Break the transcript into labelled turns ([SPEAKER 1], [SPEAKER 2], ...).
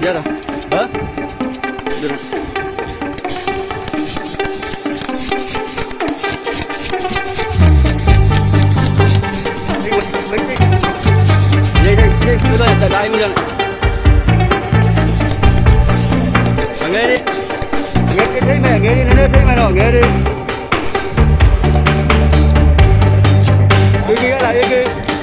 [SPEAKER 1] Dah. Hah? Dah. Đây đây, đây, cứ đây, tại đây mới ra. Nghe đi. Nghe cái एक